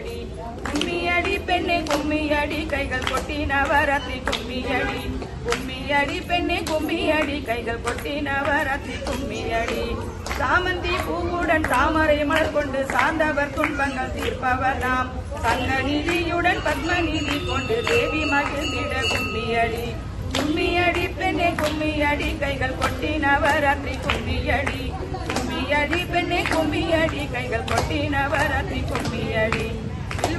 கும்மியடி கும்மியடி பெண்ணே கும்மியடி கைகள் கொட்டி நவராத்திரி கும்மியடி. கும்மியடி பெண்ணே கும்மியடி கைகள் கொட்டி நவராத்திரி கும்மியடி. சாமந்தி பூவுடன் தாமரை மலர் கொண்டு சார்ந்தவர் துன்பங்கள் தீர்ப்பவர் நாம் நிதியுடன் பத்மநிதி கொண்டு தேவி மகிழ்ந்திட கும்மியடி. கும்மியடி பெண்ணே கும்மியடி கைகள் கொட்டி நவராத்திரி கும்மியடி. கும்மியடி பெண்ணே கும்மியடி கைகள் கொட்டி நவராத்திரி கும்மியடி.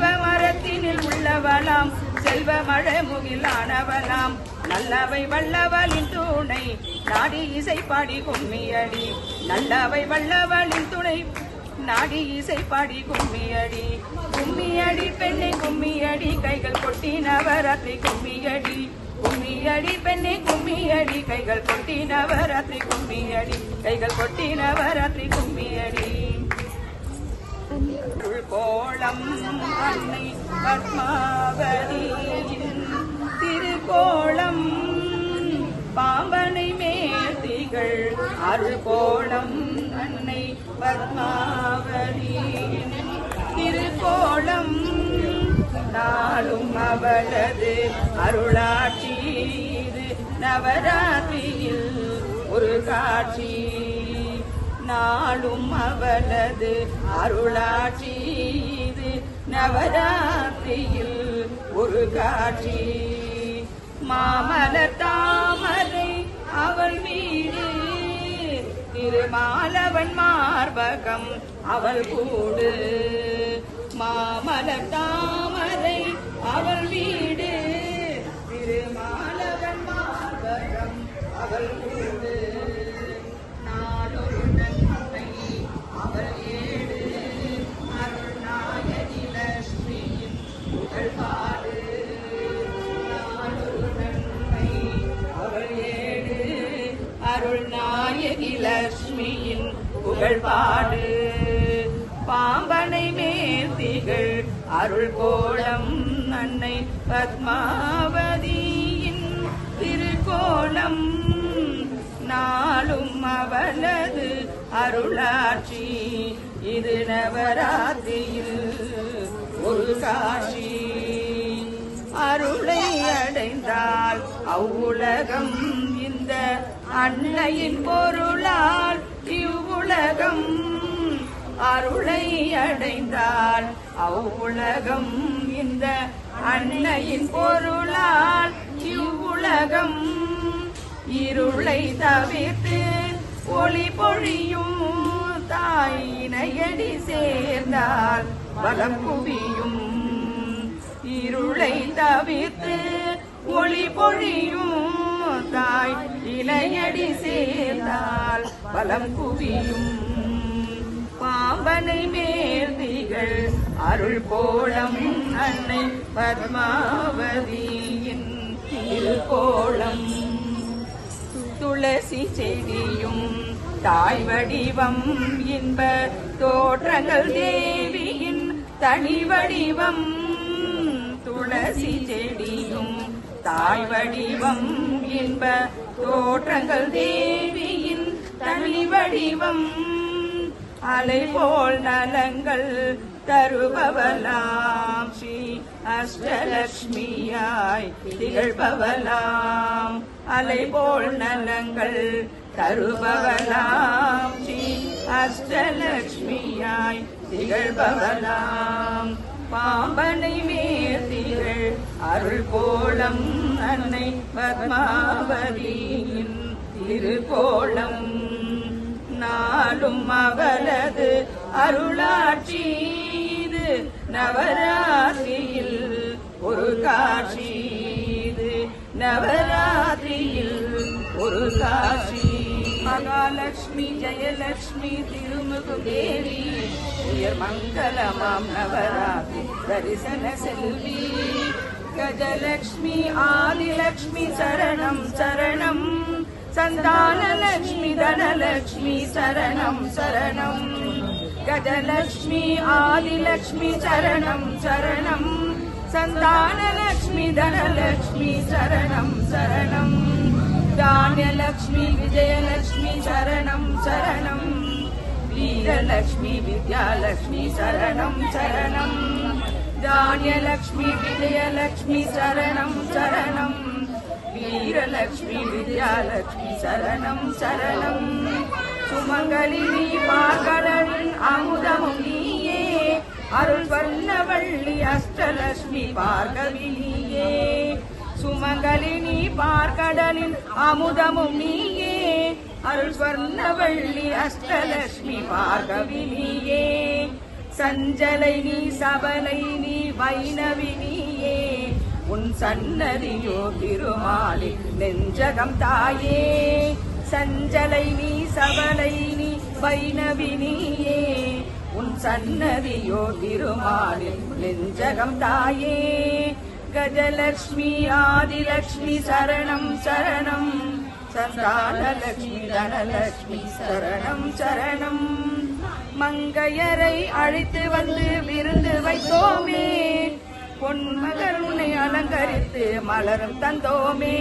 செல்வ மரத்தினில் உள்ளவனாம் செல்வ மழை முகிலானவனாம் நல்லவை வல்லவளின் துணை. நாடி இசை பாடி கும்மியடி. நல்லவை வல்லவளின் துணை. நாடி இசை பாடி கும்மியடி. கும்மியடி பெண்ணை கும்மியடி. கைகள் கொட்டி நவராத்திரி கும்மியடி. கும்மியடி பெண்ணை கும்மியடி. கைகள் கொட்டி நவராத்திரி கும்மியடி. கைகள் கொட்டி நவராத்திரி கும்மி கோலம் அன்னை பத்மாவதி திருக்கோளம் பாம்பனை மேத்திகள் அருள்கோலம் அன்னை பத்மாவதி திருக்கோளம் நாளும் அவளது அருளாட்சி. இது நவராத்திரியில் ஒரு காட்சி. நாளும் அவளது அருளாட்சி இது. நவராத்திரியில் ஒரு காட்சி. மாமல தாமரை அவள் வீடு. திருமாலவன் மார்பகம் அவள் கூடு. மாமல தாமரை நாயகி லட்சுமியின் புகழ் பாடு பாம்பனை மேல் அருள் கோலம் அன்னை பத்மாவதியின் திருக்கோலம் நாளும் அவளது அருளாட்சி இது நவராத்திரியில் ஒரு காட்சி. அருளை அடைந்தால் அவ்வுலகம் அன்னையின் பொருளால் இவ்வுலகம் அருளை அடைந்தால் அவ்வுலகம் இந்த அன்னையின் பொருளால் இவ்வுலகம் இருளை தவிர்த்து ஒளி பொழியும் தாயினையடி சேர்ந்தால் பலம் குவியும் இருளை தவிர்த்து ஒளி பொழியும் தாய் இணையடி சேர்ந்தால் பலம் குவியும். பாம்பனை மேர்திகள் அருள் கோலம் அன்னை பத்மாவதியின் திருக்கோலம். துளசி செடியும் தாய் வடிவம் இன்ப தோற்றங்கள் தேவியின் தனி வடிவம். துளசி செடியும் தாய் வடிவம் இன்ப தோற்றங்கள் தேவியின் தனி வடிவம். அலை போல் நலங்கள் தருபவலாம் ஸ்ரீ அஷ்டலட்சுமியாய் திகழ்பவலாம் அலை போல் நலங்கள் தருபவலாம் ஸ்ரீ அஷ்டலட்சுமியாய் திகழ்பவலாம் பாம்பனை மேல் அருள் கோலம் அன்னை பத்மாவதியின் திருக்கோளம். நாளும் அவளது அருளாட்சி இது நவராத்திரியில் ஒரு காட்சி இது நவராத்திரியில் ஒரு காட்சி மகாலட்சுமி ஜெயலட்சுமி திருமுகு தேவி உயர் மங்களமாம் நவராத்திரி தரிசன செல்வி. गजलक्ष्मी आदिलक्ष्मी शरणं शरणं सन्तानलक्ष्मि धनलक्ष्मी शरणं शरणं गजलक्ष्मी आदिलक्ष्मी चरणं शरणं सन्दानलक्ष्मि धनलक्ष्मीचरणं शरणं धान्यलक्ष्मी विजयलक्ष्मी चरणं शरणं वीरलक्ष्मि विद्यालक्ष्मीचरणं चरणम् தானியலக்ஷ்மி விஜயலக்ஷ்மி சரணம் சரணம் வீரலக்ஷ்மி வித்யாலக்ஷ்மி சரணம் சரணம் சுமங்கலி நீ பார்கடலின் அமுதமும் நீயே அருள் வல்லவள்ளி அஷ்டலட்சுமி பார்கவி நீயே சுமங்கலினி பார்கடலின் அமுதமும் நீயே அருள் ஸ்வர்ணவள்ளி அஷ்டலட்சுமி பார்கவி நீயே சஞ்சலை நீ சபலை நீ வைணவி நீயே. உன் சன்னதியோ திருமாலி நெஞ்சகம் தாயே. சஞ்சலை நீ சபலை நீ வைணவி நீயே. உன் சன்னதியோ திருமாலி நெஞ்சகம் தாயே. கஜலக்ஷ்மி ஆதிலக்ஷ்மி சரணம் சரணம். சந்தானலக்ஷ்மி தனலக்ஷ்மி சரணம் சரணம். மங்கையரை அழைத்து வந்து விருந்து வைத்தோமே. பொன்மகர் உன்னை அலங்கரித்து மலரும் தந்தோமே.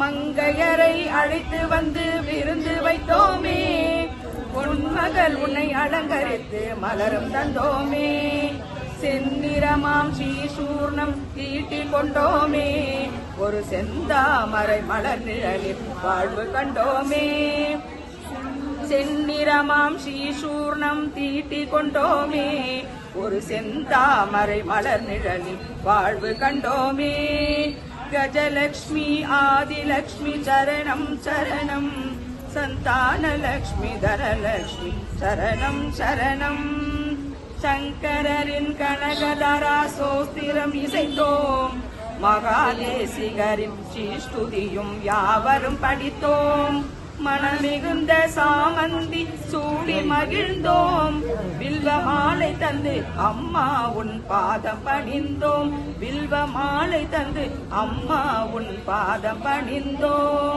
மங்கையரை அழைத்து வந்து விருந்து வைத்தோமே. பொன்மகள் உன்னை அலங்கரித்து மலரும் தந்தோமே. செந்நிறமாம் ஸ்ரீசூர்ணம் தீட்டி கொண்டோமே. ஒரு செந்தாமரை மலர் நிழலில் வாழ்வு கண்டோமே. செந்நிறமாம் ஸ்ரீசூர்ணம் தீட்டி கொண்டோமே. ஒரு செந்தாமரை மலர் நிழலில் வாழ்வு கண்டோமே. கஜலக்ஷ்மி ஆதிலக்ஷ்மி சரணம் சரணம். சந்தானலக்ஷ்மி தனலக்ஷ்மி சரணம் சரணம். சங்கரின் கனகதரா சோஸ்திரம் இசைத்தோம். மகாதேசிகரின் ஸ்ரீஸ்துதியும் யாவரும் படித்தோம். மனமிகுந்த சாமந்தி சூடி மகிழ்ந்தோம். வில்வ மாலை தந்து அம்மா உன் பாதம் பணிந்தோம் வில்வ மாலை தந்து அம்மா உன் பாதம் பணிந்தோம்